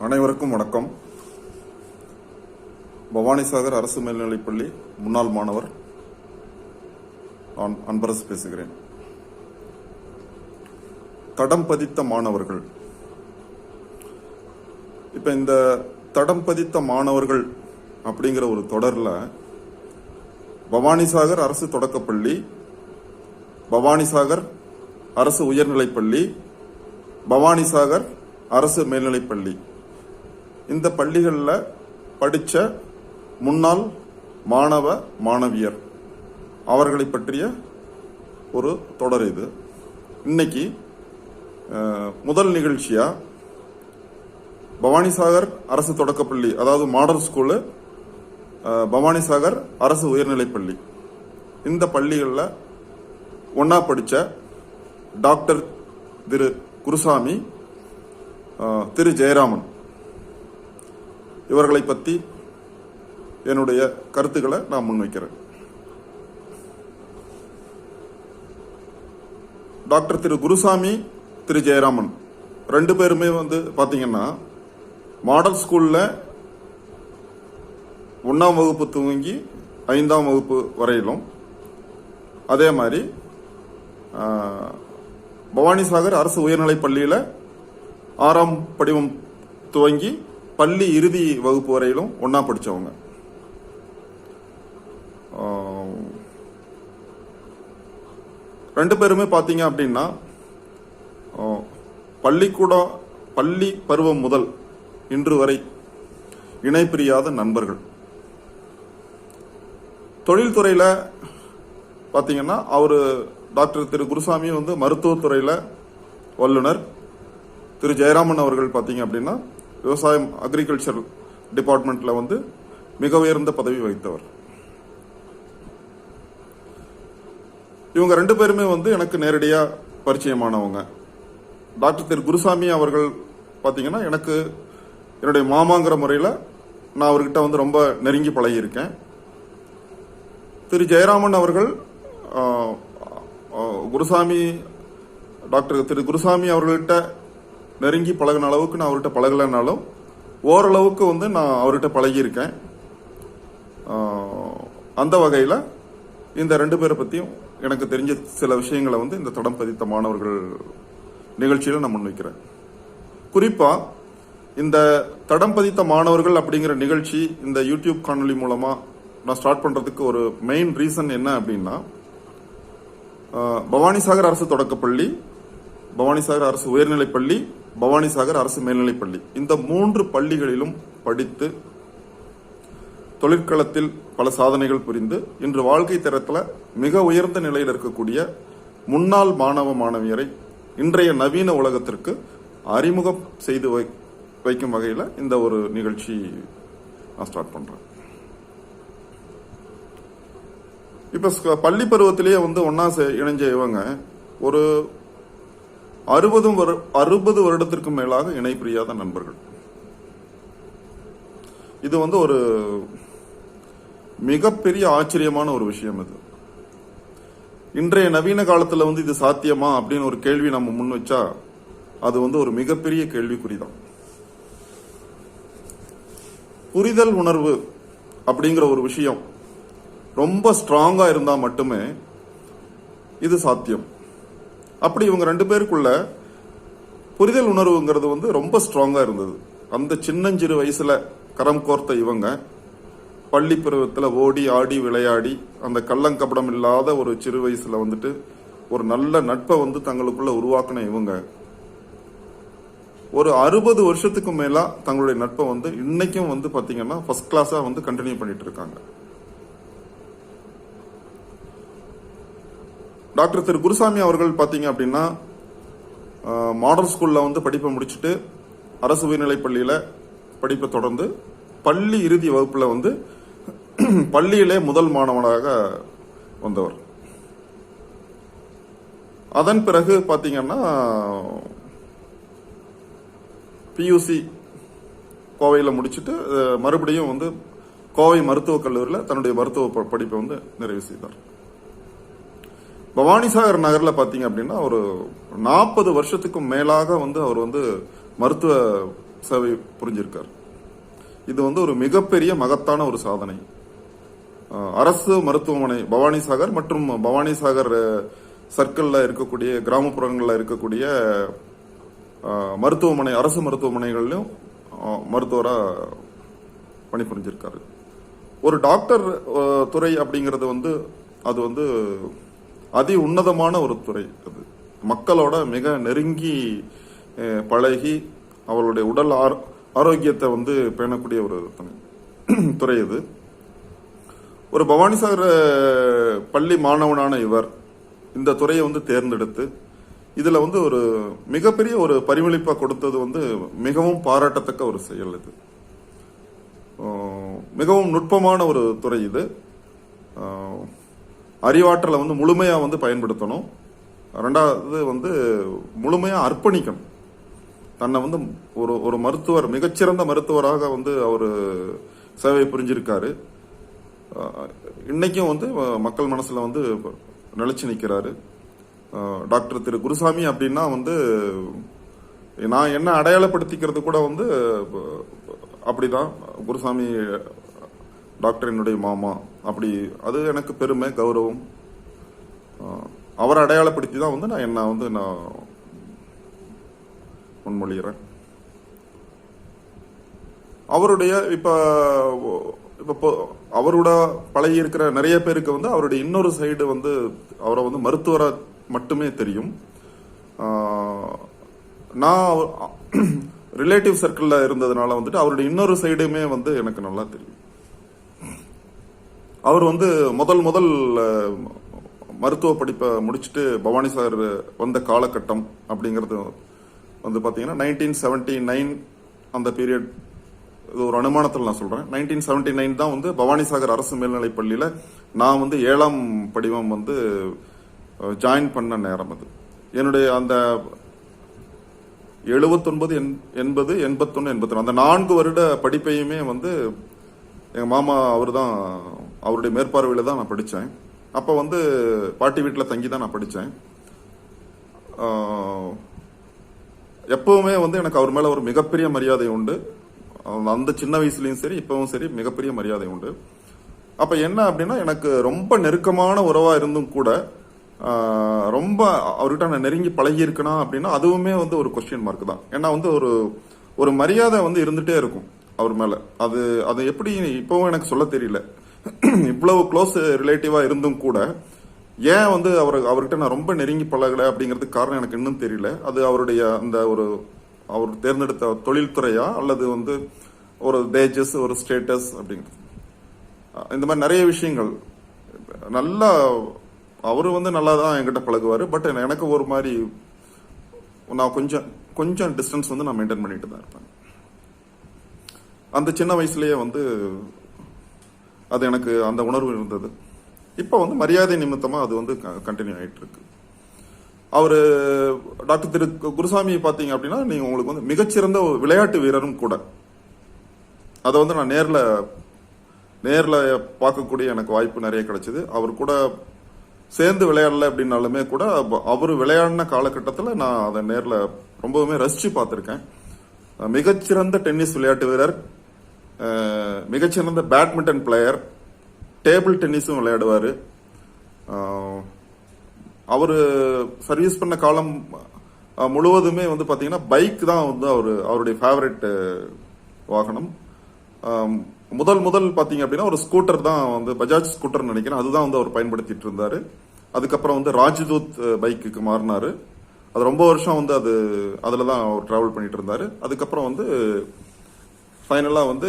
அனைவருக்கும் வணக்கம். பவானிசாகர் அரசு மேல்நிலைப்பள்ளி முன்னாள் மாணவர். நான் அன்பரசு பேசுகிறேன். தடம் பதித்த மாணவர்கள். இப்ப இந்த தடம் பதித்த மாணவர்கள் அப்படிங்கிற ஒரு தொடரில் பவானிசாகர் அரசு தொடக்கப்பள்ளி பவானிசாகர் அரசு உயர்நிலைப்பள்ளி பவானிசாகர் அரசு மேல்நிலைப்பள்ளி. இந்த பள்ளிகளில் படித்த முன்னாள் மாணவ மாணவியர். அவர்களை பற்றிய ஒரு தொடர் இது. இன்னைக்கு முதல் நிகழ்ச்சியாக பவானிசாகர் அரசு தொடக்கப்பள்ளி அதாவது மாடல் ஸ்கூலு பவானிசாகர் அரசு உயர்நிலைப்பள்ளி இந்த பள்ளிகளில் ஒன்றா படித்த டாக்டர் திரு குருசாமி திரு ஜெயராமன். இவர்களை பற்றி என்னுடைய கருத்துக்களை நான் முன்வைக்கிறேன். டாக்டர் திரு குருசாமி திரு ஜெயராமன் ரெண்டு பேருமே வந்து பார்த்தீங்கன்னா மாடல் ஸ்கூலில் ஒன்றாம் வகுப்பு துவங்கி ஐந்தாம் வகுப்பு வரையிலும் அதே மாதிரி பவானிசாகர் அரசு உயர்நிலைப் பள்ளியில் ஆறாம் படிவம் துவங்கி பள்ளி இறுதி வகுப்பு வரையிலும் ஒன்றா படித்தவங்க ரெண்டு பேருமே பார்த்தீங்க அப்படின்னா பள்ளிக்கூடம் பள்ளி பருவம் முதல் இன்று வரை இணை பிரியாத நண்பர்கள். தொழில்துறையில் பார்த்தீங்கன்னா அவர் டாக்டர் திரு குருசாமி வந்து மருத்துவத்துறையில் வல்லுனர் திரு ஜெயராமன் அவர்கள் பார்த்தீங்க அப்படின்னா விவசாயம் அக்ரிகல்ச்சர் டிபார்ட்மெண்ட்டில் வந்து மிக உயர்ந்த பதவி வகித்தவர். இவங்க ரெண்டு பேருமே வந்து எனக்கு நேரடியாக பரிச்சயமானவங்க. டாக்டர் திரு குருசாமி அவர்கள் பார்த்தீங்கன்னா எனக்கு என்னுடைய மாமாங்கிற முறையில் நான் அவர்கிட்ட வந்து ரொம்ப நெருங்கி பழகியிருக்கேன். திரு ஜெயராமன் அவர்கள் குருசாமி டாக்டர் திரு குருசாமி அவர்கள்ட்ட நெருங்கி பழகின அளவுக்கு நான் அவர்கிட்ட பழகலைனாலும் ஓரளவுக்கு வந்து நான் அவர்கிட்ட பழகியிருக்கேன். அந்த வகையில் இந்த ரெண்டு பேரை பற்றியும் எனக்கு தெரிஞ்ச சில விஷயங்களை வந்து இந்த தடம் பதித்த மாணவர்கள் நிகழ்ச்சியில் நான் முன்வைக்கிறேன். குறிப்பாக இந்த தடம் பதித்த மாணவர்கள் அப்படிங்கிற நிகழ்ச்சி இந்த யூடியூப் காணொலி மூலமாக நான் ஸ்டார்ட் பண்ணுறதுக்கு ஒரு மெயின் ரீசன் என்ன அப்படின்னா பவானிசாகர் அரசு தொடக்கப்பள்ளி பவானிசாகர் அரசு உயர்நிலைப்பள்ளி பவானிசாகர் அரசு மேல்நிலைப்பள்ளி. இந்த மூன்று பள்ளிகளிலும் படித்து தொழிற்களத்தில் பல சாதனைகள் புரிந்து இன்று வாழ்க்கை தரத்தில் மிக உயர்ந்த நிலையில் இருக்கக்கூடிய முன்னாள் மாணவ மாணவியரை இன்றைய நவீன உலகத்திற்கு அறிமுகம் செய்து வை வைக்கும் வகையில் இந்த ஒரு நிகழ்ச்சி நான் ஸ்டார்ட் பண்றேன். இப்ப பள்ளி பருவத்திலேயே வந்து ஒன்னா சே- இணைஞ்ச இவங்க ஒரு அறுபது அறுபது வருடத்திற்கு மேலாக இணைப்பிரியாத நண்பர்கள். இது வந்து ஒரு மிகப்பெரிய ஆச்சரியமான ஒரு விஷயம் இது. இன்றைய நவீன காலத்துல வந்து இது சாத்தியமா அப்படின்னு ஒரு கேள்வி நம்ம முன் வச்சா அது வந்து ஒரு மிகப்பெரிய கேள்விக்குறிதான். புரிதல் உணர்வு அப்படிங்கிற ஒரு விஷயம் ரொம்ப ஸ்ட்ராங்கா இருந்தா மட்டுமே இது சாத்தியம். அப்படி இவங்க ரெண்டு பேருக்குள்ள புரிதல் உணர்வுங்கிறது வந்து ரொம்ப ஸ்ட்ராங்காக இருந்தது. அந்த சின்னஞ்சிறு வயசில் கரம் கோர்த்த இவங்க பள்ளி பருவத்தில் ஓடி ஆடி விளையாடி அந்த கள்ளங்கபடம் இல்லாத ஒரு சிறு வயசில் வந்துட்டு ஒரு நல்ல நட்பை வந்து தங்களுக்குள்ள உருவாக்கின இவங்க. ஒரு அறுபது வருஷத்துக்கு மேலாக தங்களுடைய நட்பை வந்து இன்னைக்கும் வந்து பார்த்தீங்கன்னா ஃபர்ஸ்ட் கிளாஸாக வந்து கண்டினியூ பண்ணிட்டு இருக்காங்க. டாக்டர் திரு குருசாமி அவர்கள் பார்த்தீங்க அப்படின்னா மாடல் ஸ்கூலில் வந்து படிப்பை முடிச்சுட்டு அரசு உயர்நிலைப் பள்ளியில் படிப்பை தொடர்ந்து பள்ளி இறுதி வகுப்பில் வந்து பள்ளியிலே முதல் மாணவனாக வந்தவர். அதன் பிறகு பார்த்தீங்கன்னா பியூசி கோவையில் முடிச்சுட்டு மறுபடியும் வந்து கோவை மருத்துவக் கல்லூரியில் தன்னுடைய மருத்துவ ப- படிப்பை வந்து நிறைவு செய்தார். பவானிசாகர் நகரில் பார்த்தீங்க அப்படின்னா ஒரு நாற்பது வருஷத்துக்கும் மேலாக வந்து அவர் வந்து மருத்துவ சேவை புரிஞ்சிருக்கார். இது வந்து ஒரு மிகப்பெரிய மகத்தான ஒரு சாதனை. அரசு மருத்துவமனை பவானிசாகர் மற்றும் பவானிசாகர் சர்க்கிளில் இருக்கக்கூடிய கிராமப்புறங்களில் இருக்கக்கூடிய மருத்துவமனை அரசு மருத்துவமனைகளிலும் மருத்துவராக பணிபுரிஞ்சிருக்காரு ஒரு டாக்டர் துறை அப்படிங்கிறது வந்து அது வந்து அதி உன்னதமான ஒரு துறை அது. மக்களோட மிக நெருங்கி பழகி அவர்களுடைய உடல் ஆர்- ஆரோக்கியத்தை வந்து பேணக்கூடிய ஒரு துணை- துறை இது. ஒரு பவானிசாகர் பள்ளி மாணவனான இவர் இந்த துறையை வந்து தேர்ந்தெடுத்து இதில் வந்து ஒரு மிகப்பெரிய ஒரு பரிமளிப்பை கொடுத்தது வந்து மிகவும் பாராட்டத்தக்க ஒரு செயல் இது. மிகவும் நுட்பமான ஒரு துறை இது. அறிவாற்றலை வந்து முழுமையாக வந்து பயன்படுத்தணும். ரெண்டாவது வந்து முழுமையாக அர்ப்பணிக்கணும். தன்னை வந்து ஒரு ஒரு மருத்துவர் மிகச்சிறந்த மருத்துவராக வந்து அவர் சேவை புரிஞ்சிருக்காரு. இன்னைக்கும் வந்து மக்கள் மனசில் வந்து நிலச்சி நிற்கிறாரு டாக்டர் திரு குருசாமி அப்படின்னா வந்து நான் என்ன அடையாளப்படுத்திக்கிறது கூட வந்து அப்படிதான். குருசாமி டாக்டர் என்னுடைய மாமா. அப்படி அது எனக்கு பெருமை கௌரவம். அவரை அடையாளப்படுத்தி தான் வந்து நான் என்ன வந்து நான் முன்மொழிகிறேன். அவருடைய இப்போ இப்போ அவரோட பழகி இருக்கிற நிறைய பேருக்கு வந்து அவருடைய இன்னொரு சைடு வந்து அவரை வந்து மருத்துவரை மட்டுமே தெரியும். நான் ரிலேட்டிவ் சர்க்கிளில் இருந்ததுனால வந்துட்டு அவருடைய இன்னொரு சைடுமே வந்து எனக்கு நல்லா தெரியும். அவர் வந்து முதல் முதல் மருத்துவ படிப்பை முடிச்சுட்டு பவானி சார் வந்த காலகட்டம் அப்படிங்கிறது வந்து பார்த்தீங்கன்னா நைன்டீன் செவன்டி நைன் அந்த பீரியட் இது ஒரு அனுமானத்தில் நான் சொல்கிறேன் நைன்டீன் செவன்டி நைன் தான் வந்து பவானிசாகர் அரசு மேல்நிலைப் பள்ளியில் நான் வந்து ஏழாம் படிவம் வந்து ஜாயின் பண்ண நேரம் அது. என்னுடைய அந்த எழுபத்தொன்பது எண்பது எண்பத்தொன்னு எண்பத்தொன்று அந்த நான்கு வருட படிப்பையுமே வந்து எங்கள் மாமா அவர் தான் அவருடைய மேற்பார்வையில் தான் நான் படித்தேன் அப்போ வந்து பாட்டி வீட்டில் தங்கி தான் நான் படித்தேன் எப்பவுமே வந்து எனக்கு அவர் மேலே ஒரு மிகப்பெரிய மரியாதை உண்டு. அந்த- சின்ன வயசுலேயும் சரி இப்பவும் சரி மிகப்பெரிய மரியாதை உண்டு. அப்போ என்ன அப்படின்னா எனக்கு ரொம்ப நெருக்கமான உறவாக இருந்தும் கூட ரொம்ப அவர்கிட்ட நான் நெருங்கி பழகி அப்படின்னா அதுவுமே வந்து ஒரு கொஸ்டின் மார்க் தான். ஏன்னா வந்து ஒரு ஒரு மரியாதை வந்து இருந்துகிட்டே இருக்கும் அவர் மேலே. அது அது எப்படி இப்போவும் எனக்கு சொல்ல தெரியல. இவ்வளவு க்ளோஸ் ரிலேட்டிவா இருந்தும் கூட ஏன் வந்து அவர் அவர்கிட்ட நான் ரொம்ப நெருங்கி பழகலை அப்படிங்கிறதுக்கு காரணம் எனக்கு இன்னும் தெரியல. அது அவருடைய அந்த ஒரு அவர் தேர்ந்தெடுத்த தொழில்துறையா அல்லது வந்து ஒரு தேஜஸ் ஒரு ஸ்டேட்டஸ் அப்படிங்கிறது. இந்த மாதிரி நிறைய விஷயங்கள். நல்லா அவரு வந்து நல்லா தான் என்கிட்ட பழகுவார் பட் எனக்கு ஒரு மாதிரி நான் கொஞ்சம் கொஞ்சம் டிஸ்டன்ஸ் வந்து நான் மெயின்டைன் பண்ணிட்டு தான் இருப்பேன். அந்த சின்ன வயசுலயே வந்து அது எனக்கு அந்த உணர்வு இருந்தது. இப்போ வந்து மரியாதை நிமித்தமாக அது வந்து கண்டினியூ ஆகிட்டு இருக்கு அவர் டாக்டர் திரு குருசாமி பார்த்தீங்க அப்படின்னா நீங்கள் உங்களுக்கு வந்து மிகச்சிறந்த ஒரு விளையாட்டு வீரரும் கூட. அதை வந்து நான் நேரில் நேரில் பார்க்கக்கூடிய எனக்கு வாய்ப்பு நிறைய கிடைச்சது. அவர் கூட சேர்ந்து விளையாடல அப்படின்னாலுமே கூட அவர் விளையாடின காலகட்டத்தில் நான் அதை நேரில் ரொம்பவுமே ரசித்து பார்த்துருக்கேன். மிகச்சிறந்த டென்னிஸ் விளையாட்டு வீரர் மிகச்சிறந்த பேட்மிண்டன் பிளேயர் டேபிள் டென்னிஸும் விளையாடுவார். அவர் சர்வீஸ் பண்ண காலம் முழுவதுமே வந்து பார்த்தீங்கன்னா பைக் தான் வந்து அவர் அவருடைய ஃபேவரட் வாகனம். முதல் முதல் பார்த்தீங்க அப்படின்னா ஒரு ஸ்கூட்டர் தான் வந்து பஜாஜ் ஸ்கூட்டர் நினைக்கிறேன். அதுதான் வந்து அவர் பயன்படுத்திட்டு இருந்தார். அதுக்கப்புறம் வந்து ராஜ்தூத் பைக்குக்கு மாறினாரு. அது ரொம்ப வருஷம் வந்து அது அதில் தான் அவர் ட்ராவல் பண்ணிட்டு இருந்தார். அதுக்கப்புறம் வந்து ஃபைனலாக வந்து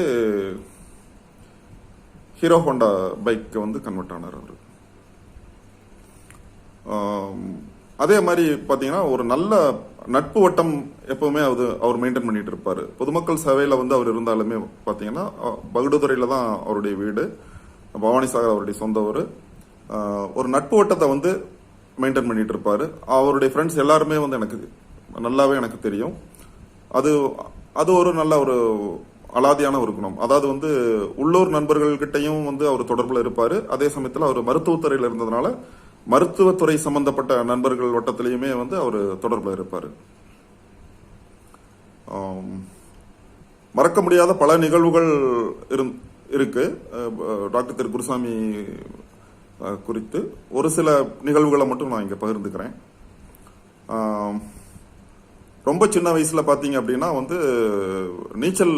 ஹீரோ ஹோண்டா பைக்கை வந்து கன்வெர்ட் ஆனார் அவர். அதே மாதிரி பார்த்தீங்கன்னா ஒரு நல்ல நட்பு வட்டம் எப்பவுமே அது அவர் மெயின்டைன் பண்ணிட்டு இருப்பார். பொதுமக்கள் சேவையில் வந்து அவர் இருந்தாலுமே பார்த்தீங்கன்னா பகுடுதுறையில் தான் அவருடைய வீடு. பவானி சாகர் அவருடைய சொந்த ஊர். ஒரு நட்பு வட்டத்தை வந்து மெயின்டைன் பண்ணிட்டு இருப்பார். அவருடைய ஃப்ரெண்ட்ஸ் எல்லாருமே வந்து எனக்கு நல்லாவே எனக்கு தெரியும். அது அது ஒரு நல்ல ஒரு அலாதியான ஒரு குணம். அதாவது வந்து உள்ளூர் நண்பர்கள்கிட்டயும் வந்து அவர் தொடர்பில் இருப்பார். அதே சமயத்தில் அவர் மருத்துவத்துறையில் இருந்ததுனால மருத்துவத்துறை சம்பந்தப்பட்ட நண்பர்கள் வட்டத்திலையுமே வந்து அவர் தொடர்பில் இருப்பார். மறக்க முடியாத பல நிகழ்வுகள் இருந் இருக்கு. டாக்டர் திரு குருசாமி குறித்து. ஒரு சில நிகழ்வுகளை மட்டும் நான் இங்கே பகிர்ந்துக்கிறேன். ரொம்ப சின்ன வயசில் பார்த்தீங்க அப்படின்னா வந்து நீச்சல்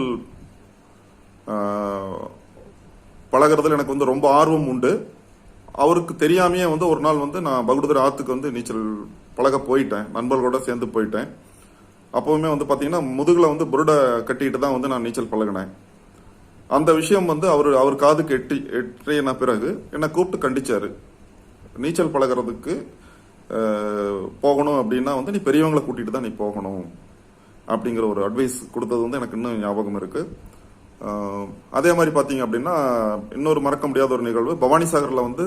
பழகிறதுல எனக்கு வந்து ரொம்ப ஆர்வம் உண்டு. அவருக்கு தெரியாமையே வந்து ஒரு நாள் வந்து நான் பகுடுதர் ஆற்றுக்கு வந்து நீச்சல் பழக போயிட்டேன். நண்பர்களோட சேர்ந்து போயிட்டேன். அப்போவுமே வந்து பார்த்தீங்கன்னா முதுகில் வந்து புருடை கட்டிக்கிட்டு தான் வந்து நான் நீச்சல் பழகினேன். அந்த விஷயம் வந்து அவர் அவர் காதுக்கு எட்டி எட்டின பிறகு என்னை கூப்பிட்டு கண்டிச்சார். நீச்சல் பழகுறதுக்கு போகணும் அப்படின்னா வந்து நீ பெரியவங்களை கூட்டிட்டு தான் நீ போகணும். அப்படிங்கிற ஒரு அட்வைஸ் கொடுத்தது வந்து எனக்கு இன்னும் ஞாபகம் இருக்குது அதே மாதிரி பார்த்தீங்க அப்படின்னா இன்னொரு மறக்க முடியாத ஒரு நிகழ்வு. பவானிசாகரில் வந்து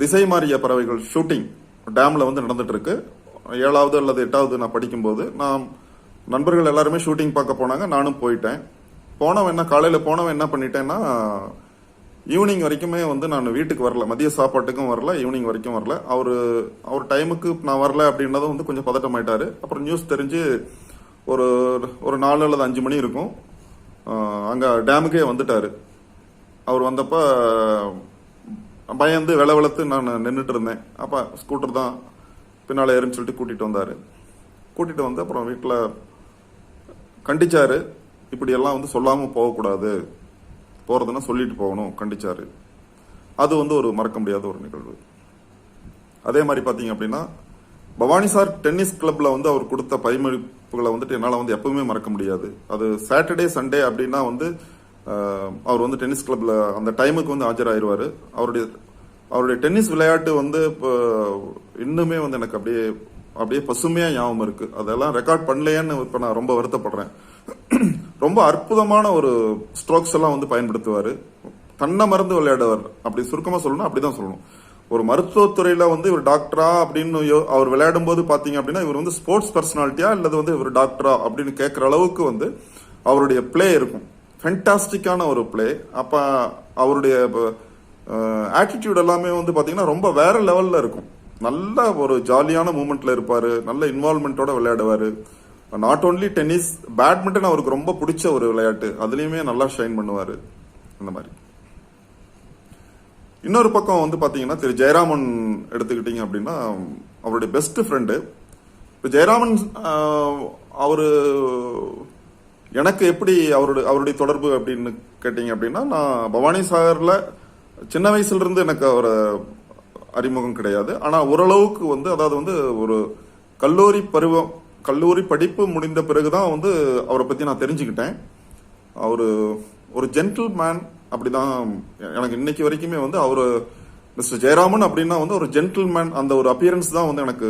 திசை மாறிய பறவைகள் ஷூட்டிங் டேமில் வந்து நடந்துட்டு இருக்கு ஏழாவது அல்லது எட்டாவது நான் படிக்கும்போது நான் நண்பர்கள் எல்லாருமே ஷூட்டிங் பார்க்க போனாங்க நானும் போயிட்டேன். போனவன் என்ன காலையில் போனவன் என்ன பண்ணிட்டேன்னா ஈவினிங் வரைக்குமே வந்து நான் வீட்டுக்கு வரல மதிய சாப்பாட்டுக்கும் வரல ஈவினிங் வரைக்கும் வரல. அவர் அவர் டைமுக்கு நான் வரல அப்படின்னதும் வந்து கொஞ்சம் பதட்டமாயிட்டாரு. அப்புறம் நியூஸ் தெரிஞ்சு ஒரு ஒரு நாலு அல்லது அஞ்சு மணி இருக்கும். அங்கே டேமுக்கே வந்துட்டாரு. அவர் வந்தப்போ பயந்து வில வளர்த்து நான் நின்றுட்டு இருந்தேன். அப்போ ஸ்கூட்டர் தான் பின்னால் ஏறுன்னு சொல்லிட்டு கூட்டிட்டு வந்தார். கூட்டிகிட்டு வந்து அப்புறம் வீட்டில் கண்டிச்சாரு. இப்படியெல்லாம் வந்து சொல்லாமல் போகக்கூடாது. போகிறதுன்னா சொல்லிட்டு போகணும் கண்டிச்சாரு. அது வந்து ஒரு மறக்க முடியாத ஒரு நிகழ்வு. அதே மாதிரி பார்த்தீங்க அப்படின்னா பவானி சார் டென்னிஸ் கிளப்ல வந்து அவர் கொடுத்த பரிமளிப்புகளை வந்துட்டு என்னால் வந்து எப்பவுமே மறக்க முடியாது. அது சாட்டர்டே சண்டே அப்படின்னா வந்து அவர் வந்து டென்னிஸ் கிளப்ல அந்த டைமுக்கு வந்து ஆஜராயிருவாரு. அவருடைய அவருடைய டென்னிஸ் விளையாட்டு வந்து இப்போ இன்னுமே வந்து எனக்கு அப்படியே அப்படியே பசுமையாக ஞாபகம் இருக்கு. அதெல்லாம் ரெக்கார்ட் பண்ணலையேன்னு இப்போ நான் ரொம்ப வருத்தப்படுறேன். ரொம்ப அற்புதமான ஒரு ஸ்ட்ரோக்ஸ் எல்லாம் வந்து பயன்படுத்துவார். தன்னை மறந்து விளையாடுவார். அப்படி சுருக்கமாக சொல்லணும் அப்படிதான் சொல்லணும். ஒரு மருத்துவத்துறையில வந்து இவர் டாக்டரா அப்படின்னு அவர் விளையாடும் போது பாத்தீங்க அப்படின்னா இவர் வந்து ஸ்போர்ட்ஸ் பர்சனாலிட்டியா அல்லது வந்து இவர் டாக்டரா அப்படின்னு கேட்குற அளவுக்கு வந்து அவருடைய பிளே இருக்கும். ஃபென்டாஸ்டிக்கான ஒரு பிளே அப்ப அவருடைய ஆட்டிடியூட் எல்லாமே வந்து பாத்தீங்கன்னா ரொம்ப வேற லெவல்ல இருக்கும். நல்ல ஒரு ஜாலியான மூமெண்ட்ல இருப்பாரு. நல்ல இன்வால்மெண்ட்டோட விளையாடுவாரு. நாட் ஓன்லி டென்னிஸ் பேட்மிண்டன் அவருக்கு ரொம்ப பிடிச்ச ஒரு விளையாட்டு. அதுலேயுமே நல்லா ஷைன் பண்ணுவார். அந்த மாதிரி. இன்னொரு பக்கம் வந்து பாத்தீங்கன்னா திரு ஜெயராமன் எடுத்துக்கிட்டீங்க அப்படின்னா அவருடைய பெஸ்ட் ஃப்ரெண்டு இப்போ ஜெயராமன் அவர் அவரு எனக்கு எப்படி அவருடைய அவருடைய தொடர்பு அப்படின்னு கேட்டீங்க அப்படின்னா நான் பவானி சாகர்ல சின்ன வயசுல இருந்து எனக்கு அவரை அறிமுகம் கிடையாது. ஆனா ஓரளவுக்கு வந்து அதாவது வந்து ஒரு கல்லூரி பருவம் கல்லூரி படிப்பு முடிந்த பிறகுதான் வந்து அவரை பத்தி நான் தெரிஞ்சுக்கிட்டேன். அவரு ஒரு ஜென்டில் மேன் அப்படிதான் எனக்கு இன்னைக்கு வரைக்குமே வந்து அவர் மிஸ்டர் ஜெயராமன் அப்படின்னா வந்து ஒரு ஜென்டில்மேன் அந்த ஒரு அப்பியரன்ஸ் தான் வந்து எனக்கு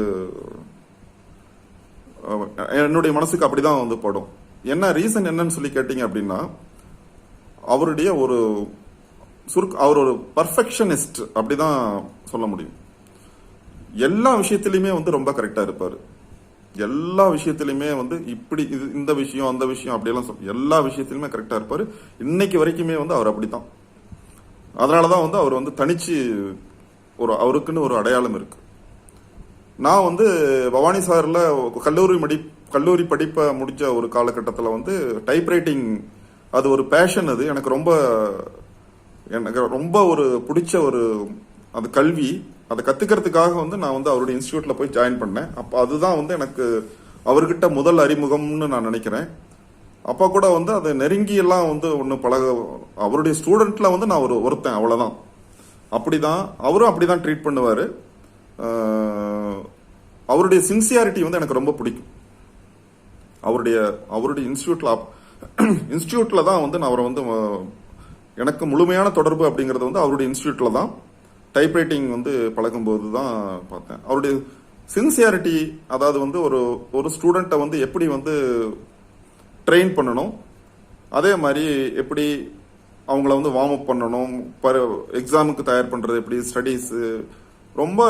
என்னுடைய மனசுக்கு அப்படிதான் வந்து படும். என்ன ரீசன் என்னன்னு சொல்லி கேட்டீங்க அப்படின்னா அவருடைய ஒரு சுருக் அவர் ஒரு பர்ஃபெக்ஷனிஸ்ட் அப்படிதான் சொல்ல முடியும். எல்லா விஷயத்திலுமே வந்து ரொம்ப கரெக்டா இருப்பாரு. எல்லா விஷயத்திலுமே வந்து இப்படி இது இந்த விஷயம் அந்த விஷயம் அப்படியெல்லாம் சொல் எல்லா விஷயத்திலுமே கரெக்டாக இருப்பார். இன்னைக்கு வரைக்குமே வந்து அவர் அப்படித்தான். அதனாலதான் வந்து அவர் வந்து தனிச்சு ஒரு அவருக்குன்னு ஒரு அடையாளம் இருக்கு. நான் வந்து பவானி சாரில் கல்லூரி மடி கல்லூரி படிப்பை முடிஞ்ச ஒரு காலகட்டத்தில் வந்து டைப்ரைட்டிங் அது ஒரு பேஷன் அது. எனக்கு ரொம்ப எனக்கு ரொம்ப ஒரு பிடிச்ச ஒரு அது கல்வி அதை கத்துக்கிறதுக்காக வந்து நான் வந்து அவருடைய இன்ஸ்டியூட்ல போய் ஜாயின் பண்ணேன். அப்போ அதுதான் வந்து எனக்கு அவர்கிட்ட முதல் அறிமுகம்னு நான் நினைக்கிறேன். அப்போ கூட வந்து அதை நெருங்கி எல்லாம் வந்து ஒன்று பழக அவருடைய ஸ்டூடெண்ட்ல வந்து நான் ஒரு ஒருத்தன் அவ்வளவுதான். அப்படிதான் அவரும் அப்படி தான் ட்ரீட் பண்ணுவார் அவருடைய சின்சியாரிட்டி வந்து எனக்கு ரொம்ப பிடிக்கும். அவருடைய அவருடைய இன்ஸ்டியூட்ல இன்ஸ்டியூட்ல தான் வந்து நான் அவரை வந்து எனக்கு முழுமையான தொடர்பு அப்படிங்கிறது வந்து அவருடைய இன்ஸ்டியூட்ல தான். டைப்ரைட்டிங் வந்து பழகும்போது தான் பார்த்தேன். அவருடைய சின்சியாரிட்டி அதாவது வந்து ஒரு ஒரு ஸ்டூடெண்ட்டை வந்து எப்படி வந்து ட்ரெயின் பண்ணணும் அதே மாதிரி எப்படி அவங்கள வந்து வார்ம் அப் பண்ணணும் எக்ஸாமுக்கு தயார் பண்ணுறது எப்படி ஸ்டடீஸு ரொம்ப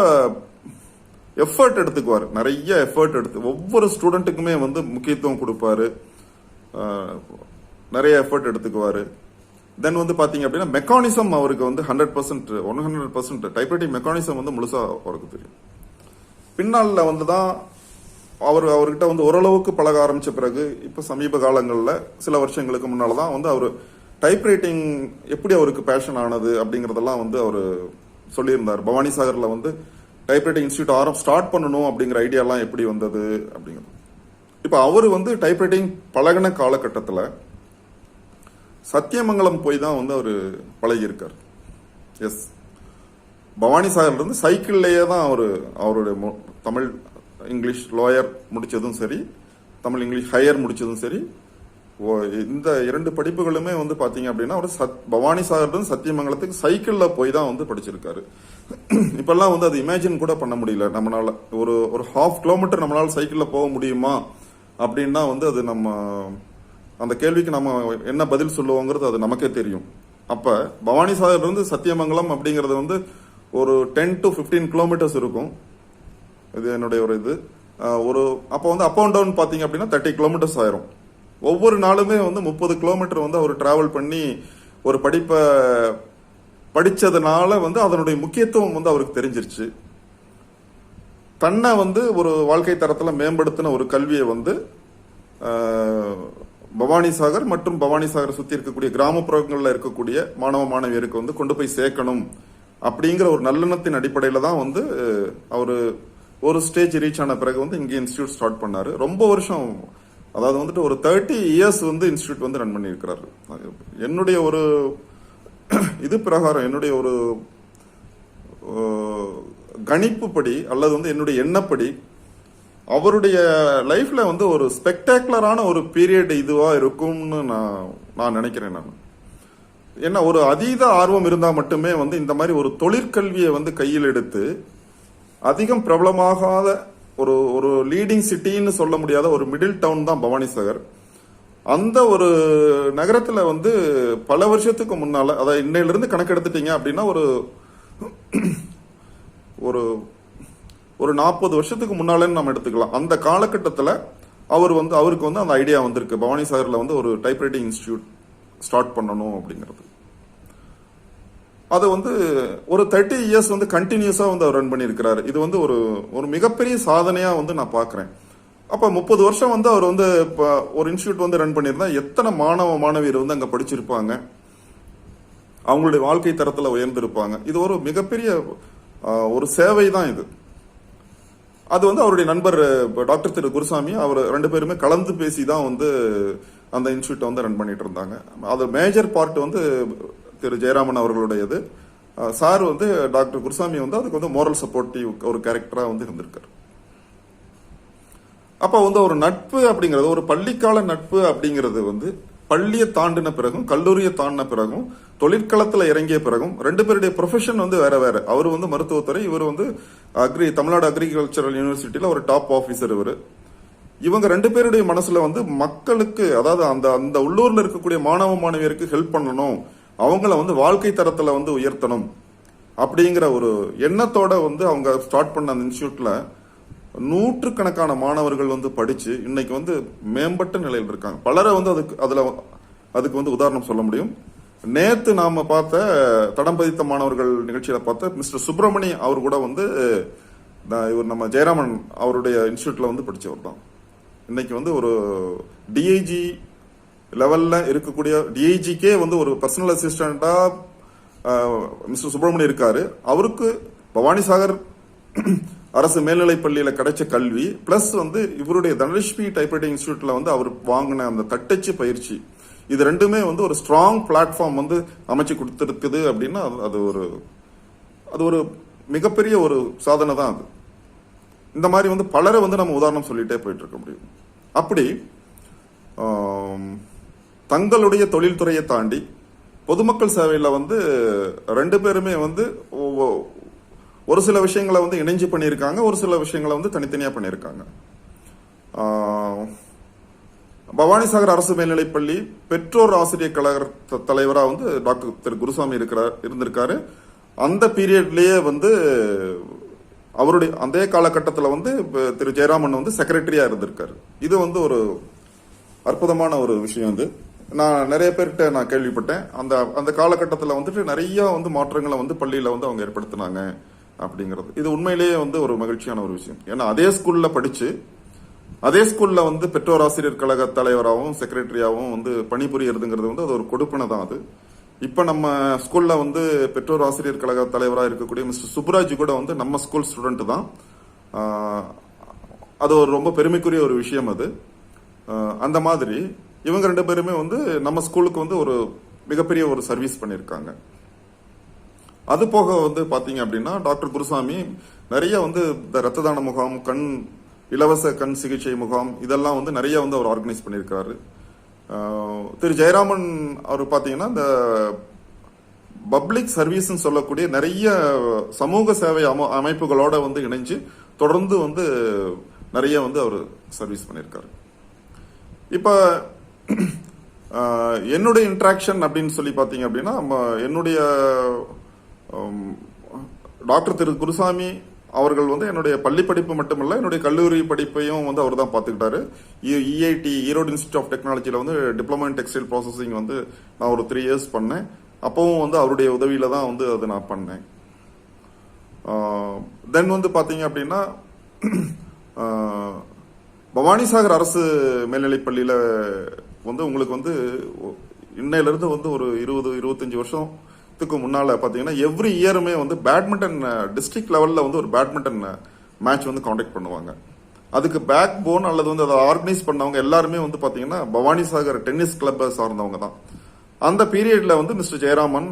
எஃபர்ட் எடுத்துக்குவார். நிறைய எஃபர்ட் எடுத்து ஒவ்வொரு ஸ்டூடெண்ட்டுக்குமே வந்து முக்கியத்துவம் கொடுப்பாரு. நிறைய எஃபர்ட் எடுத்துக்குவார். தென் வந்து பாத்தீங்க அப்படின்னா மெக்கானிசம் அவருக்கு வந்து hundred percent one hundred percent typewriting mechanism வந்து முழுசா அவருக்கு தெரியும். பின்னால வந்து தான் அவர் அவர்கிட்ட வந்து ஓரளவுக்கு பழக ஆரம்பிச்ச பிறகு இப்ப சமீப காலங்களில் சில வருஷங்களுக்கு முன்னால்தான் வந்து அவர் டைப்ரைட்டிங் எப்படி அவருக்கு பேஷன் ஆனது அப்படிங்கறதெல்லாம் வந்து அவர் சொல்லியிருந்தார். பவானி சாகர்ல வந்து டைப்ரைட்டிங் இன்ஸ்டியூட் ஆரம் ஸ்டார்ட் பண்ணணும் அப்படிங்கிற ஐடியாலாம் எப்படி வந்தது அப்படிங்கிறது. இப்போ அவர் வந்து டைப்ரைட்டிங் பழகின காலகட்டத்தில் சத்தியமங்கலம் போய் தான் வந்து அவர் பழகியிருக்கார். எஸ் பவானி சாகர்ல இருந்து தான் அவர் அவருடைய மொ- தமிழ் இங்கிலீஷ் லோயர் முடிச்சதும் சரி தமிழ் இங்கிலீஷ் ஹையர் முடிச்சதும் சரி ஓ- இந்த இரண்டு படிப்புகளுமே வந்து பாத்தீங்க அப்படின்னா அவர் சத் பவானி சாகர்ல இருந்து சத்தியமங்கலத்துக்கு சைக்கிளில் போய் தான் வந்து படிச்சிருக்காரு. இப்பெல்லாம் வந்து அது இமேஜின் கூட பண்ண முடியல. நம்மளால ஒரு ஒரு ஹாஃப் கிலோமீட்டர் நம்மளால சைக்கிளில் போக முடியுமா? அப்படின்னா வந்து அது நம்ம அந்த கேள்விக்கு நம்ம என்ன பதில் சொல்லுவோங்கிறது அது நமக்கே தெரியும். அப்ப பவானி சாகர்ல இருந்து சத்தியமங்கலம் அப்படிங்கிறது வந்து ஒரு டென் டு 15 கிலோமீட்டர்ஸ் இருக்கும். இது என்னுடைய ஒரு இது. ஒரு அப்போ வந்து அப் அண்ட் டவுன் பார்த்தீங்க அப்படின்னா தேர்ட்டி கிலோமீட்டர்ஸ் ஆயிரும். ஒவ்வொரு நாளுமே வந்து முப்பது கிலோமீட்டர் வந்து அவர் டிராவல் பண்ணி ஒரு படிப்பை படித்ததுனால வந்து அதனுடைய முக்கியத்துவம் வந்து அவருக்கு தெரிஞ்சிருச்சு. தன்னை வந்து ஒரு வாழ்க்கை தரத்தில் மேம்படுத்தின ஒரு கல்வியை வந்து பவானி சாகர் மற்றும் பவானி சாகர் சுத்தி இருக்கக்கூடிய கிராமப்புறங்களில் இருக்கக்கூடிய மாணவ மாணவியருக்கு வந்து கொண்டு போய் சேர்க்கணும் அப்படிங்கிற ஒரு நல்லெண்ணத்தின் அடிப்படையில தான் வந்து அவர் ஒரு ஸ்டேஜ் ரீச் ஆன பிறகு வந்து இங்கே இன்ஸ்டியூட் ஸ்டார்ட் பண்ணாரு. ரொம்ப வருஷம் அதாவது வந்துட்டு ஒரு தேர்ட்டி இயர்ஸ் வந்து இன்ஸ்டியூட் வந்து ரன் பண்ணியிருக்கிறாரு. என்னுடைய ஒரு இது பிரகாரம் என்னுடைய ஒரு கணிப்புப்படி அல்லது வந்து என்னுடைய எண்ணப்படி அவருடைய லைஃப்ல வந்து ஒரு ஸ்பெக்டாகுலரான ஒரு பீரியட் இதுவா இருக்கும்னு நான் நான் நினைக்கிறேன் நான். என்ன ஒரு அதீத ஆர்வம் இருந்தா மட்டுமே வந்து இந்த மாதிரி ஒரு தொழிற்கல்வியை வந்து கையில் எடுத்து அதிகம் பிரபலமாகாத ஒரு ஒரு லீடிங் சிட்டின்னு சொல்ல முடியாத ஒரு மிடில் டவுன் தான் பவானி சாகர். அந்த ஒரு நகரத்துல வந்து பல வருஷத்துக்கு முன்னால அதாவது இன்னையில இருந்து கணக்கெடுத்துட்டீங்க அப்படின்னா ஒரு ஒரு ஒரு நாற்பது வருஷத்துக்கு முன்னாலே நம்ம எடுத்துக்கலாம். அந்த காலகட்டத்தில் அவர் வந்து அவருக்கு வந்து அந்த ஐடியா வந்திருக்கு. பவானி சாகரில் வந்து ஒரு டைப்ரைட்டிங் இன்ஸ்டியூட் ஸ்டார்ட் பண்ணணும் அப்படிங்கிறது. அதை வந்து ஒரு தேர்ட்டி இயர்ஸ் வந்து கண்டினியூஸாக வந்து அவர் ரன் பண்ணியிருக்கிறாரு. இது வந்து ஒரு ஒரு மிகப்பெரிய சாதனையாக வந்து நான் பார்க்குறேன். அப்போ முப்பது வருஷம் வந்து அவர் வந்து இப்போ ஒரு இன்ஸ்டியூட் வந்து ரன் பண்ணியிருந்தா எத்தனை மாணவ மாணவியர் வந்து அங்கே படிச்சிருப்பாங்க? அவங்களுடைய வாழ்க்கை தரத்தில் உயர்ந்திருப்பாங்க. இது ஒரு மிகப்பெரிய ஒரு சேவை தான் இது. அது வந்து அவருடைய நண்பர் டாக்டர் திரு குருசாமி அவர் ரெண்டு பேருமே கலந்து பேசி தான் வந்து அந்த இன்ஸ்டியூட்டை வந்து ரன் பண்ணிட்டு இருந்தாங்க. அது மேஜர் பார்ட் வந்து திரு ஜெயராமன் அவர்களுடையது. சார் வந்து டாக்டர் குருசாமி வந்து அதுக்கு வந்து மோரல் சப்போர்ட்டிவ் ஒரு கேரக்டராக வந்து இருந்திருக்காரு. அப்போ வந்து ஒரு நட்பு அப்படிங்கிறது ஒரு பள்ளிக்கால நட்பு அப்படிங்கிறது வந்து பள்ளியை தாண்டின பிறகும் கல்லூரியை தாண்டின பிறகும் தொழிற்களத்தில் இறங்கிய பிறகும் ரெண்டு பேருடைய ப்ரொஃபஷன் வந்து வேற வேற. அவர் வந்து மருத்துவத்துறை இவர் வந்து அக்ரி தமிழ்நாடு அக்ரிகல்ச்சரல் யூனிவர்சிட்டியில் ஒரு டாப் ஆஃபீஸர் இவர். இவங்க ரெண்டு பேருடைய மனசுல வந்து மக்களுக்கு அதாவது அந்த அந்த உள்ளூர்ல இருக்கக்கூடிய மாணவ மாணவியருக்கு ஹெல்ப் பண்ணணும். அவங்கள வந்து வாழ்க்கை தரத்துல வந்து உயர்த்தணும். அப்படிங்கிற ஒரு எண்ணத்தோட வந்து அவங்க ஸ்டார்ட் பண்ண அந்த இன்ஸ்டியூட்ல நூற்றுக்கணக்கான மாணவர்கள் வந்து படிச்சு இன்னைக்கு வந்து மேம்பட்ட நிலையில் இருக்காங்க. பலரை வந்து அதுக்கு அதுல அதுக்கு வந்து உதாரணம் சொல்ல முடியும். நேத்து நாம பார்த்த தடம் பதித்த மாணவர்கள் நிகழ்ச்சியில பார்த்த மிஸ்டர் சுப்பிரமணி அவர் கூட வந்து இவர் நம்ம ஜெயராமன் அவருடைய இன்ஸ்டியூட்ல வந்து படிச்சவர் தான். இன்னைக்கு வந்து ஒரு டிஐஜி லெவல்ல இருக்கக்கூடிய டிஐஜிக்கே வந்து ஒரு பர்சனல் அசிஸ்டண்டா மிஸ்டர் சுப்பிரமணியம் இருக்காரு. அவருக்கு பவானிசாகர் அரசு மேல்நிலைப் பள்ளியில கிடைச்ச கல்வி பிளஸ் வந்து இவருடைய தனலட்சுமி டைப்ரைட்டிங் இன்ஸ்டியூட்ல வந்து அவர் வாங்கின அந்த தட்டச்சு பயிற்சி இது ரெண்டுமே வந்து ஒரு ஸ்ட்ராங் பிளாட்ஃபார்ம் வந்து அமைச்சு கொடுத்துருக்குது அப்படின்னா அது- அது ஒரு அது ஒரு மிகப்பெரிய ஒரு சாதனை தான் அது. இந்த மாதிரி வந்து பலரை வந்து நம்ம உதாரணம் சொல்லிட்டே போயிட்டு இருக்க முடியும். அப்படி தங்களுடைய தொழில்துறையை தாண்டி பொதுமக்கள் சேவையில் வந்து ரெண்டு பேருமே வந்து ஒவ்வொ- ஒரு சில விஷயங்களை வந்து இணைஞ்சு பண்ணியிருக்காங்க ஒரு சில விஷயங்களை வந்து தனித்தனியாக பண்ணியிருக்காங்க. பவானிசாகர் அரசு மேல்நிலைப்பள்ளி பெற்றோர் ஆசிரியர் கழக தலைவராக வந்து டாக்டர் திரு குருசாமி இருக்கிறார் இருந்திருக்காரு. அந்த பீரியட்லேயே வந்து அவருடைய அதே காலகட்டத்தில் வந்து திரு ஜெயராமன் வந்து செக்ரட்டரியாக இருந்திருக்காரு. இது வந்து ஒரு அற்புதமான ஒரு விஷயம் இது. நான் நிறைய பேர்கிட்ட நான் கேள்விப்பட்டேன். அந்த அந்த காலகட்டத்தில் வந்துட்டு நிறைய வந்து மாற்றங்களை வந்து பள்ளியில் வந்து அவங்க ஏற்படுத்தினாங்க அப்படிங்கிறது. இது உண்மையிலேயே வந்து ஒரு மகிழ்ச்சியான ஒரு விஷயம். ஏன்னா அதே ஸ்கூல்ல படிச்சு அதே ஸ்கூல்ல வந்து பெற்றோர் ஆசிரியர் கழக தலைவராகவும் செக்ரட்டரியாகவும் வந்து பணிபுரியறதுங்கிறது வந்து அது ஒரு கொடுப்பனை தான் அது. இப்ப நம்ம ஸ்கூல்ல வந்து பெற்றோர் ஆசிரியர் கழக தலைவராக இருக்கக்கூடிய மிஸ்டர் சுப்ராஜ் கூட வந்து நம்ம ஸ்கூல் ஸ்டூடெண்ட் தான். அது ஒரு ரொம்ப பெருமைக்குரிய ஒரு விஷயம் அது. அந்த மாதிரி இவங்க ரெண்டு பேருமே வந்து நம்ம ஸ்கூலுக்கு வந்து ஒரு மிகப்பெரிய ஒரு சர்வீஸ் பண்ணியிருக்காங்க. அது போக வந்து பாத்தீங்க அப்படின்னா டாக்டர் குருசாமி நிறைய வந்து இந்த ரத்த தான முகாம் கண் இலவச கண் சிகிச்சை முகாம் இதெல்லாம் வந்து நிறைய வந்து அவர் ஆர்கனைஸ் பண்ணியிருக்காரு. திரு ஜெயராமன் அவர் பார்த்தீங்கன்னா இந்த பப்ளிக் சர்வீஸ்ன்னு சொல்லக்கூடிய நிறைய சமூக சேவை அம- அமைப்புகளோட வந்து இணைஞ்சு தொடர்ந்து வந்து நிறைய வந்து அவர் சர்வீஸ் பண்ணியிருக்காரு. இப்போ என்னுடைய இன்ட்ராக்ஷன் அப்படின்னு சொல்லி பார்த்தீங்க அப்படின்னா என்னுடைய டாக்டர் திரு குருசாமி அவர்கள் வந்து என்னுடைய பள்ளி படிப்பு மட்டுமல்ல என்னுடைய கல்லூரி படிப்பையும் வந்து அவர் தான் பார்த்துக்கிட்டாரு. இஐடி ஈரோடு இன்ஸ்டியூட் ஆஃப் டெக்னாலஜியில் வந்து டிப்ளமோ இன் டெக்ஸ்டைல் ப்ராசஸிங் வந்து நான் ஒரு த்ரீ இயர்ஸ் பண்ணேன். அப்பவும் வந்து அவருடைய உதவியில தான் வந்து அதை நான் பண்ணேன். தென் வந்து பார்த்தீங்க அப்படின்னா பவானிசாகர் அரசு மேல்நிலைப் பள்ளியில் வந்து உங்களுக்கு வந்து இன்னையிலேருந்து வந்து ஒரு இருபது இருபத்தஞ்சி வருஷம் வருஷத்துக்கு முன்னால் பார்த்தீங்கன்னா எவ்ரி இயருமே வந்து பேட்மிண்டன் டிஸ்ட்ரிக்ட் லெவலில் வந்து ஒரு பேட்மிண்டன் மேட்ச் வந்து காண்டக்ட் பண்ணுவாங்க. அதுக்கு பேக் போன் அல்லது வந்து அதை ஆர்கனைஸ் பண்ணவங்க எல்லாருமே வந்து பாத்தீங்கன்னா பவானிசாகர் டென்னிஸ் கிளப்பை சார்ந்தவங்க தான். அந்த பீரியடில் வந்து மிஸ்டர் ஜெயராமன்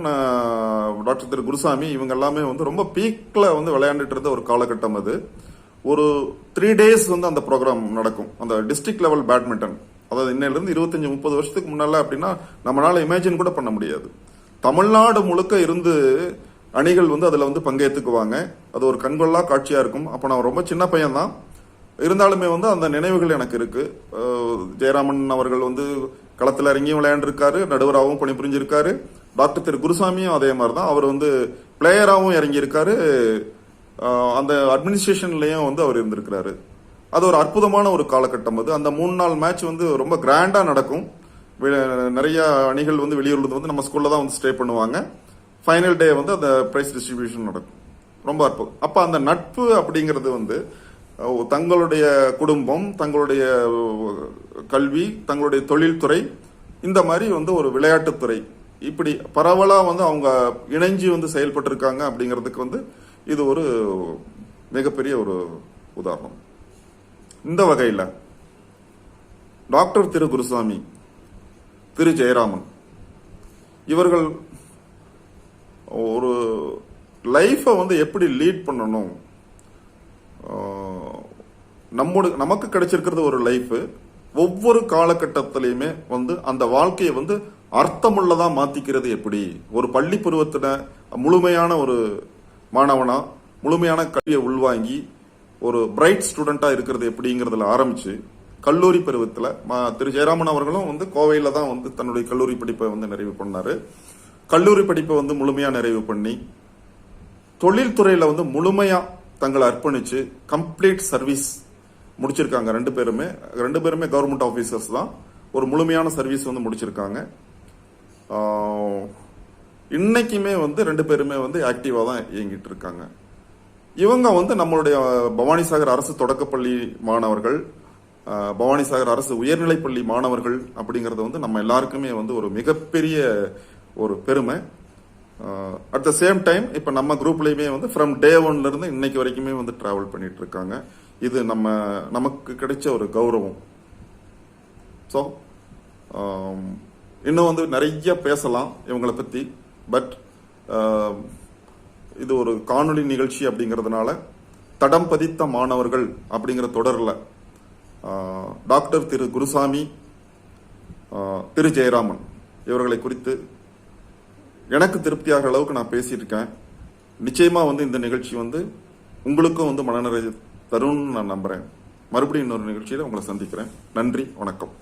டாக்டர் திரு குருசாமி இவங்க எல்லாமே வந்து ரொம்ப பீக்கில் வந்து விளையாண்டுட்டு இருந்த ஒரு காலகட்டம் அது. ஒரு த்ரீ டேஸ் வந்து அந்த ப்ரோக்ராம் நடக்கும். அந்த டிஸ்ட்ரிக்ட் லெவல் பேட்மிண்டன் அதாவது இன்னையிலேருந்து இருபத்தஞ்சி முப்பது வருஷத்துக்கு முன்னால் அப்படின்னா நம்மளால இமேஜின் கூட பண்ண முடியாது. தமிழ்நாடு முழுக்க இருந்து அணிகள் வந்து அதில் வந்து பங்கேற்றுக்குவாங்க. அது ஒரு கண்கொள்ளா காட்சியாக இருக்கும். அப்போ நான் ரொம்ப சின்ன பையன் தான் இருந்தாலுமே வந்து அந்த நினைவுகள் எனக்கு இருக்கு. ஜெயராமன் அவர்கள் வந்து களத்தில் இறங்கியும் விளையாண்டுருக்காரு. நடுவராகவும் பணிபுரிஞ்சிருக்காரு. டாக்டர் திரு குருசாமியும் அதே மாதிரி தான் அவர் வந்து பிளேயராகவும் இறங்கியிருக்காரு. அந்த அட்மினிஸ்ட்ரேஷன்லேயும் வந்து அவர் இருந்திருக்கிறாரு. அது ஒரு அற்புதமான ஒரு காலகட்டம் அது. அந்த மூணு நாள் மேட்ச் வந்து ரொம்ப கிராண்டாக நடக்கும். நிறைய அணிகள் வந்து வெளியூர்லேருந்து வந்து நம்ம ஸ்கூலில் தான் வந்து ஸ்டே பண்ணுவாங்க. ஃபைனல் டே வந்து அந்த ப்ரைஸ் டிஸ்ட்ரிபியூஷன் நடக்கும். ரொம்ப அற்புதம். அப்போ அந்த நட்பு அப்படிங்கிறது வந்து தங்களுடைய குடும்பம் தங்களுடைய கல்வி தங்களுடைய தொழில்துறை இந்த மாதிரி வந்து ஒரு விளையாட்டுத்துறை இப்படி பரவலாக வந்து அவங்க இணைஞ்சு வந்து செயல்பட்டிருக்காங்க அப்படிங்கிறதுக்கு வந்து இது ஒரு மிகப்பெரிய ஒரு உதாரணம். இந்த வகையில் டாக்டர் திரு குருசாமி திரு ஜெயராமன். இவர்கள் ஒரு லைஃபை வந்து எப்படி லீட் பண்ணணும்? நம்மோட நமக்கு கிடைச்சிருக்கிறது ஒரு லைஃபு ஒவ்வொரு காலகட்டத்திலையுமே வந்து அந்த வாழ்க்கையை வந்து அர்த்தமுள்ளதாக மாற்றிக்கிறது எப்படி? ஒரு பள்ளி பருவத்தில் முழுமையான ஒரு மாணவனா முழுமையான கல்வியை உள்வாங்கி ஒரு பிரைட் ஸ்டூடெண்ட்டாக இருக்கிறது எப்படிங்கிறதுல ஆரம்பிச்சு கல்லூரி பருவத்தில் திரு ஜெயராமன் அவர்களும் வந்து கோவையில் தான் வந்து தன்னுடைய கல்லூரி படிப்பை வந்து நிறைவு பண்ணார். கல்லூரி படிப்பை வந்து முழுமையாக நிறைவு பண்ணி தொழில்துறையில் வந்து முழுமையாக தங்களை அர்ப்பணித்து கம்ப்ளீட் சர்வீஸ் முடிச்சிருக்காங்க ரெண்டு பேருமே. ரெண்டு பேருமே கவர்மெண்ட் ஆஃபீஸர்ஸ் தான். ஒரு முழுமையான சர்வீஸ் வந்து முடிச்சிருக்காங்க. இன்னைக்குமே வந்து ரெண்டு பேருமே வந்து ஆக்டிவாக தான் இயங்கிட்டு இருக்காங்க. இவங்க வந்து நம்மளுடைய பவானிசாகர் அரசு தொடக்கப்பள்ளி மாணவர்கள் பவானிசாகர் அரசு உயர்நிலைப்பள்ளி மாணவர்கள் அப்படிங்கறது வந்து நம்ம எல்லாருக்குமே வந்து ஒரு மிகப்பெரிய ஒரு பெருமை. அட் த சேம் டைம் இப்ப நம்ம குரூப்லயுமே வந்து ஃப்ரம் டே ஒன்ல இருந்து இன்னைக்கு வரைக்குமே வந்து டிராவல் பண்ணிட்டு இருக்காங்க. இது நம்ம நமக்கு கிடைச்ச ஒரு கௌரவம். ஸோ இன்னும் வந்து நிறைய பேசலாம் இவங்களை பத்தி. பட் இது ஒரு காணொளி நிகழ்ச்சி அப்படிங்கிறதுனால தடம் பதித்த மாணவர்கள் அப்படிங்கிற தொடர்ல டாக்டர் திரு குருசாமி திரு ஜெயராமன் இவர்களை குறித்து எனக்கு திருப்தியாகிற அளவுக்கு நான் பேசியிருக்கேன் நிச்சயமாக வந்து இந்த நிகழ்ச்சி வந்து உங்களுக்கும் வந்து மனநிறை தரும்னு நான் நம்புகிறேன் மறுபடியும் இன்னொரு நிகழ்ச்சியில் உங்களை சந்திக்கிறேன். நன்றி வணக்கம்.